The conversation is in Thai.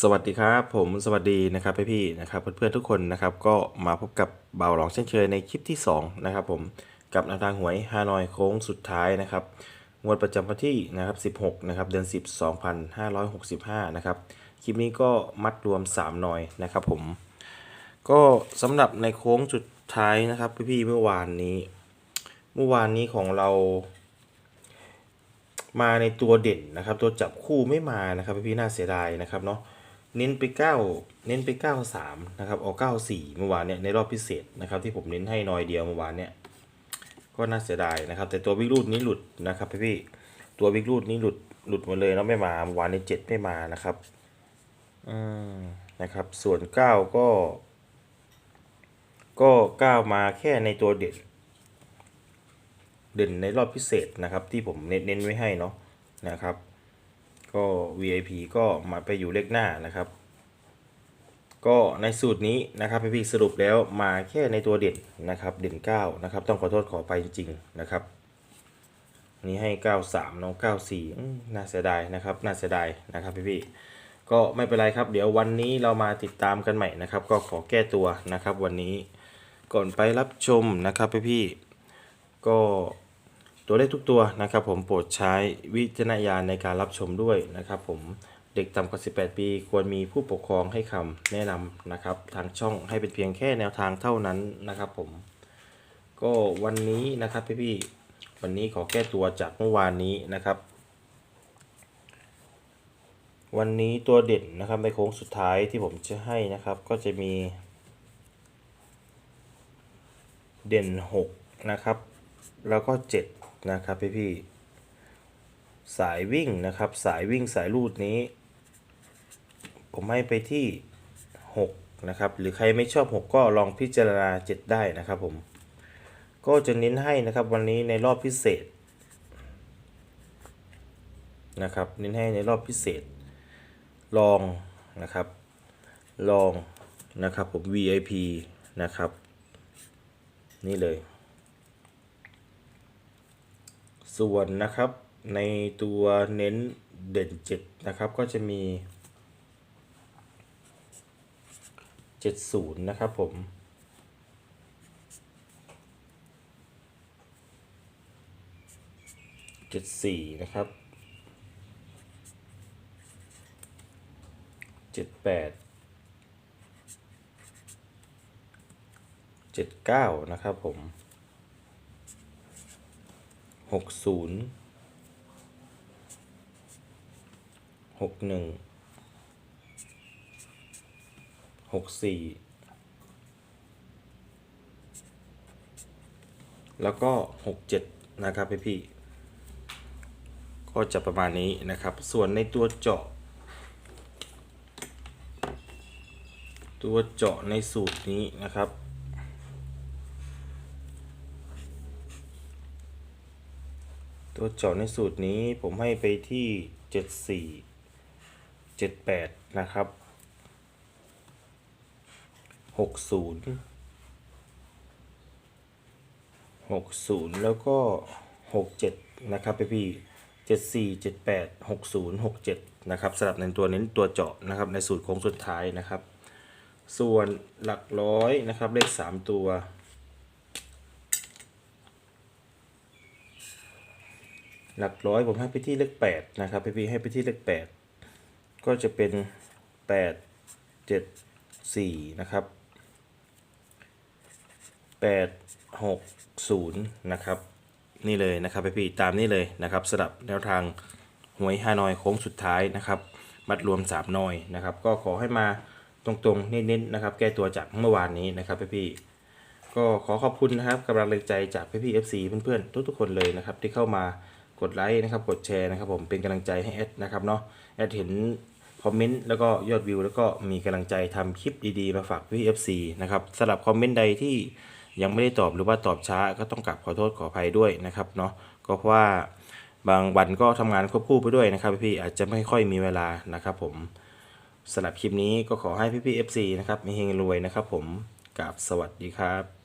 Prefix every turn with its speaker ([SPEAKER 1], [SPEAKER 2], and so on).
[SPEAKER 1] สวัสดีครับ ผมสวัสดีนะครับพี่ๆนะครับเพื่อนๆทุกคนนะครับก็มาพบกับเบาหลองเช่นเคยในคลิปที่2นะครับผมกับแนวทางหวยฮานอยโค้งสุดท้ายนะครับงวดประจำวันที่นะครับ16นะครับเดือน 10 2565นะครับคลิปนี้ก็มัดรวม 3 หน่อยนะครับผมก็สำหรับในโค้งสุดท้ายนะครับพี่ๆเมื่อวานนี้ เมื่อวานนี้ของเรามาในตัวเด่นนะครับ ตัวจับคู่ไม่มานะครับพี่ๆน่าเสียดายนะครับเนาะ เน้นไป 9 เน้นไป 93 นะครับเอา94 เมื่อวานเนี่ยในรอบพิเศษนะครับที่ผมเน้นให้น้อยเดียวเมื่อวานเนี่ยก็น่าเสียดายนะครับ แต่ตัววิกรูดนี้หลุดนะครับพี่ๆตัววิกรูดนี้หลุดหลุดหมดเลยแล้วไม่มาเมื่อวานใน7ไม่มานะครับอืมนะครับ ส่วน 9 ก็ ก็ 9 มาแค่ในตัวเด่นเด่นในรอบพิเศษนะครับ ที่ผมเน้นเน้นไว้ให้เนาะนะครับ ก็ VIP ก็มาไปอยู่เลขหน้านะครับ ก็ในสูตรนี้นะครับพี่ๆสรุปแล้วมาแค่ในตัวเด่นนะครับเด่น9นะครับต้องขอโทษขอไปจริงๆนะครับนี้ให้ 93น้อง94น่าเสียดายนะครับน่าเสียดายนะครับพี่ๆก็ไม่เป็นไรครับ เดี๋ยววันนี้เรามาติดตามกันใหม่นะครับ ก็ขอแก้ตัวนะครับวันนี้ก่อนไปรับชมนะครับพี่ๆก็ ตัวเลขทุกตัวนะครับผมโปรดใช้วิจารณญาณในการรับชมด้วยนะครับผมเด็กต่ำกว่า 18 ปี ควรมีผู้ปกครองให้คำแนะนำนะครับ ทางช่องให้เป็นเพียงแค่แนวทางเท่านั้นนะครับผม ก็วันนี้นะครับพี่ๆวันนี้ขอแก้ตัวจากเมื่อวานนี้นะครับ วันนี้ตัวเด่นนะครับในโค้งสุดท้ายที่ผมจะให้นะครับ ก็จะมี เด่น 6 นะครับ แล้วก็ 7 นะครับพี่พี่สายวิ่งนะครับ สายวิ่งสายลูดนี้ ผมให้ไปที่ 6 นะครับ หรือใครไม่ชอบ 6 ก็ลองพิจารณา 7 ได้นะครับผม ก็จะเน้นให้นะครับวันนี้ในรอบพิเศษนะครับเน้นให้ในรอบพิเศษ ลองนะครับ ลองนะครับผม VIP นะครับ นี่เลย ส่วนนะครับในตัวเน้นเด่น7นะครับก็จะมี70นะครับผม74นะครับ78 79นะครับผม หกศูนย์หกหนึ่งหกสี่แล้วก็หกเจ็ดนะครับพี่พี่ก็จะประมาณนี้นะครับ ส่วนในตัวเจาะ ตัวเจาะในสูตรนี้นะครับ ตัวเจาะในสูตรนี้ผมให้ไปที่ 74 78 นะครับ 60 60 แล้วก็ 67 นะครับพี่พี่74 78 60 67 นะครับสำหรับในตัวเน้นตัวเจาะนะครับในสูตรโค้งสุดท้ายนะครับ ส่วนหลักร้อยนะครับเลข 3 ตัว หลักร้อยผมให้ไปที่เลขแปดนะครับพี่พี่ให้ไปที่เลขแปดก็จะเป็นแปดเจ็ดสี่นะครับแปดหกศูนย์นะครับนี่เลยนะครับพี่พี่ตามนี้เลยนะครับสำหรับแนวทางหวยฮานอยโค้งสุดท้ายนะครับมัดรวมสามหน่อยนะครับ ก็ขอให้มาตรงๆเน้นๆนะครับ แก้ตัวจากเมื่อวานนี้นะครับพี่พี่ก็ขอขอบคุณนะครับกำลังใจจากพี่พี่ๆ FC เพื่อนๆทุกๆคนเลยนะครับที่เข้ามา กดไลค์นะครับ กดแชร์นะครับผมเป็นกำลังใจให้แอดนะครับเนาะแอดเห็นคอมเมนต์แล้วก็ยอดวิว แล้วก็มีกำลังใจทำคลิปดีๆ มาฝากพี่ FC นะครับสำหรับคอมเมนต์ใดที่ยังไม่ได้ตอบหรือว่าตอบช้าก็ต้องกลับขอโทษขออภัยด้วยนะครับเนาะก็เพราะว่าบางวันก็ทำงานควบคู่ไปด้วยนะครับพี่ๆอาจจะไม่ค่อยมีเวลานะครับผมสำหรับคลิปนี้ก็ขอให้พี่ๆ FC นะครับมีเฮงรวยนะครับผมกับสวัสดีครับ